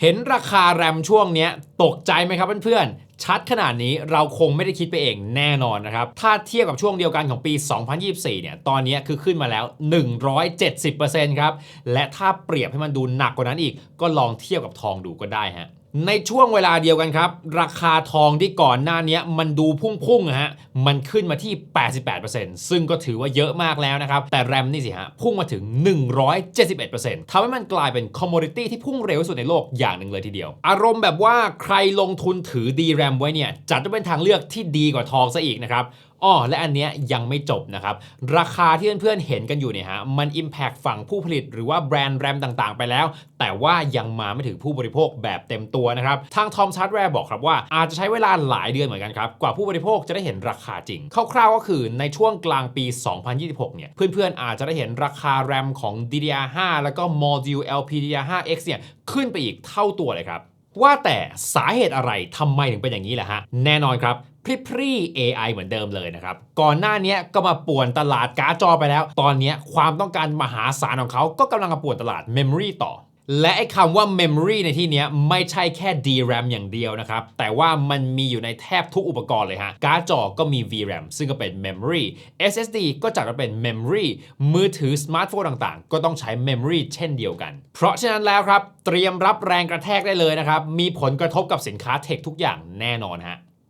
เห็นราคาแรมช่วงนี้ตกใจไหมครับเพื่อนๆ ชัดขนาดนี้เราคงไม่ได้คิดไปเองแน่นอนนะครับ ถ้าเทียบกับช่วงเดียวกันของปี 2024 เนี่ย ตอนนี้คือขึ้นมาแล้ว 170%ครับ และถ้าเปรียบให้มันดูหนักกว่านั้นอีก ก็ลองเทียบกับทองดูก็ได้ฮะ ในช่วงเวลาเดียวกันครับ ราคาทองที่ก่อนหน้านี้มันดูพุ่งๆนะฮะมันขึ้นมาที่ 88%ซึ่งก็ถือว่าเยอะมากแล้วนะครับ แต่แรมนี่สิฮะพุ่งมาถึง 171%ทำให้มันกลายเป็นคอมม o ดิตี้ที่พุ่งเร็วที่สุดในโลกอย่างหนึ่งเลยทีเดียว อารมณ์แบบว่าใครลงทุนถือ DRAM ไว้เนี่ยจัดว่าเป็นทางเลือกที่ดีกว่าทองซะอีกนะครับ อ้อและอันเนี้ยยังไม่จบนะครับ ราคาที่เพื่อนๆเห็นกันอยู่เนี่ยฮะมัน Impact ฝั่งผู้ผลิตหรือว่าแบรนด์แรมต่างๆ ไปแล้ว แต่ว่ายังมาไม่ถึงผู้บริโภคแบบเต็มตัวนะครับ ทางทอมชาร์ดแวร์บอกครับว่าอาจจะใช้เวลาหลายเดือนเหมือนกันครับ กว่าผู้บริโภคจะได้เห็นราคาจริง คร่าวๆก็คือในช่วงกลางปี 2026 เนี่ย เพื่อนๆอาจจะได้เห็นราคาแรมของ DDR5 แล้วก็ Module LPDDR5X เนี่ยขึ้นไปอีกเท่าตัวเลยครับ ว่าแต่สาเหตุอะไรทำไมถึงเป็นอย่างนี้ล่ะฮะ แน่นอนครับพริพรี AI เหมือนเดิมเลยนะครับ ก่อนหน้านี้ก็มาป่วนตลาดการ์ดจอไปแล้ว ตอนนี้ความต้องการมหาศาลของเขาก็กำลังมาป่วนตลาด Memory ต่อ และไอ้คำว่า Memory ในที่นี้ไม่ใช่แค่ DRAM อย่างเดียวนะครับ แต่ว่ามันมีอยู่ในแทบทุกอุปกรณ์เลยฮะ การ์ดจอก็มี VRAM ซึ่งก็เป็น Memory SSD ก็จัดว่าเป็น Memory มือถือสมาร์ทโฟนต่างๆ ก็ต้องใช้ Memory เช่นเดียวกัน เพราะฉะนั้นแล้วครับ เตรียมรับแรงกระแทกได้เลยนะครับ มีผลกระทบกับสินค้าเทคทุกอย่างแน่นอนฮะ